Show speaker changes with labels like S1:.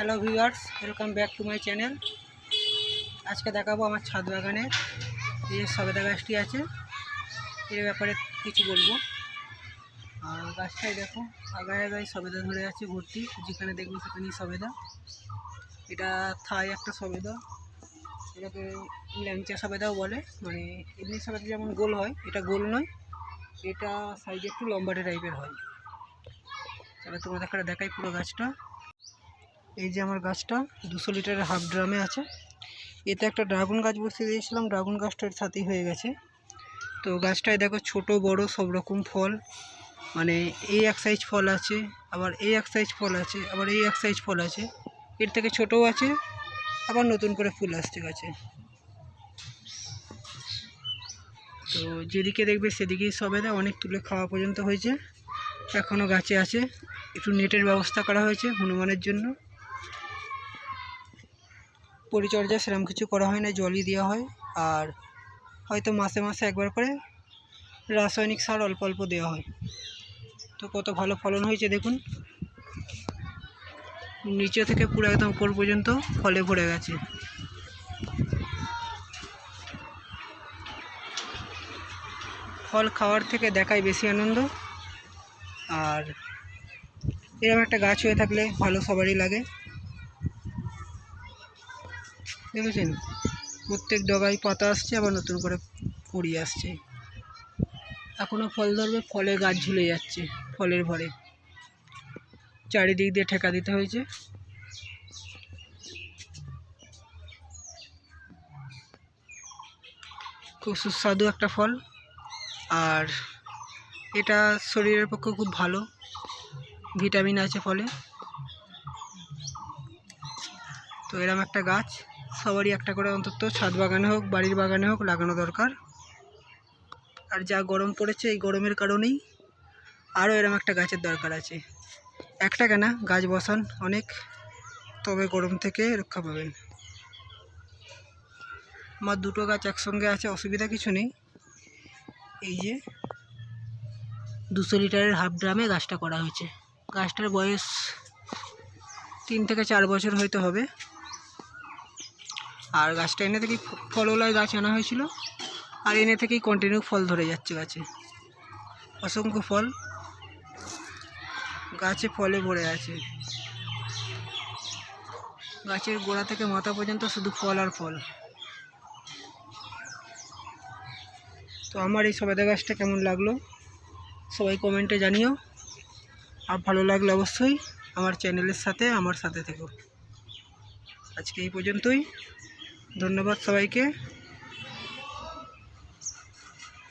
S1: Hello viewers welcome back to my channel আজকে দেখাবো আমার ছাদ বাগানে যে সবেদা গাছটি আছে। এর ব্যাপারে কিছু বলব। আর গাছটাই দেখো, আগায় আগায় সবেদা ধরে আছে ভর্তি। যেখানে দেখব সেখানেই সবেদা। এটা থাই একটা সবেদা। এটাকে ল্যাংচা সবেদাও বলে। মানে এমনি সবেদা যেমন গোল হয়, এটা গোল নয়। এটা সাইজে একটু লম্বাটে টাইপের হয়। তাহলে তোমাদের দেখাই পুরো গাছটা। এই যে আমার গাছটা দুশো লিটারের হাফ ড্রামে আছে। এতে একটা ড্রাগন গাছ বসিয়ে দিয়েছিলাম, ড্রাগন গাছটার সাথেই হয়ে গেছে। তো গাছটায় দেখো ছোট, বড় সব রকম ফল। মানে এই এক সাইজ ফল আছে, আবার এই এক সাইজ ফল আছে, আবার এই এক সাইজ ফল আছে। এর থেকে ছোটও আছে, আবার নতুন করে ফুল আসছে গাছে। তো যেদিকে দেখবে সেদিকেই সবেদা অনেক তুলে খাওয়া পর্যন্ত হয়েছে। এখনও গাছে আছে। একটু নেটের ব্যবস্থা করা হয়েছে হনুমানের জন্য। পরিচর্যা সেরকম কিছু করা হয় না, জলই দেওয়া হয়। আর হয়তো মাসে মাসে একবার করে রাসায়নিক সার অল্প অল্প দেওয়া হয়। তো কত ভালো ফলন হয়েছে দেখুন। নিচে থেকে পুরো একদম উপর পর্যন্ত ফলে ভরে গেছে। ফল খাওয়ার থেকে দেখাই বেশি আনন্দ। আর এরকম একটা গাছ হয়ে থাকলে ভালো সবারই লাগে। দেখেছেন? প্রত্যেক ডগায় পাতা আসছে, আবার নতুন করে কুড়ি আসছে। এখনও ফল ধরবে, ফলে গাছ ঝুলে যাচ্ছে, ফলের ভরে। চারিদিক দিয়ে ঠেকা দিতে হয়েছে। খুব সুস্বাদু একটা ফল। আর এটা শরীরের পক্ষে খুব ভালো। ভিটামিন আছে ফলে। তো এরম একটা গাছ। সবারই একটা করে অন্তত ছাদ বাগানে হোক, বাড়ির বাগানে হোক লাগানো দরকার। আর যা গরম পড়েছে এই গরমের কারণেই আরও এরম একটা গাছের দরকার আছে। একটা কেনা, গাছ বসান অনেক, তবে গরম থেকে রক্ষা পাবেন। আমার দুটো গাছ একসঙ্গে আছে, অসুবিধা কিছু নেই। এই যে দুশো লিটারের হাফ ড্রামে গাছটা করা হয়েছে। গাছটার বয়স তিন থেকে চার বছর হয়তো হবে। আর গাছটা এনে থেকেই ফলওয়ালার গাছ আনা হয়েছিল। আর এনে থেকেই কন্টিনিউ ফল ধরে যাচ্ছে গাছে। অসংখ্য ফল। গাছে ফলে ভরে আছে। গাছের গোড়া থেকে মাথা পর্যন্ত শুধু ফল আর ফল। তো আমার এই সবেদা গাছটা কেমন লাগল? সবাই কমেন্টে জানিও। আর ভালো লাগলে অবশ্যই আমার চ্যানেলের সাথে, আমার সাথে থেকো। আজকে এই পর্যন্তই। ধন্যবাদ সবাইকে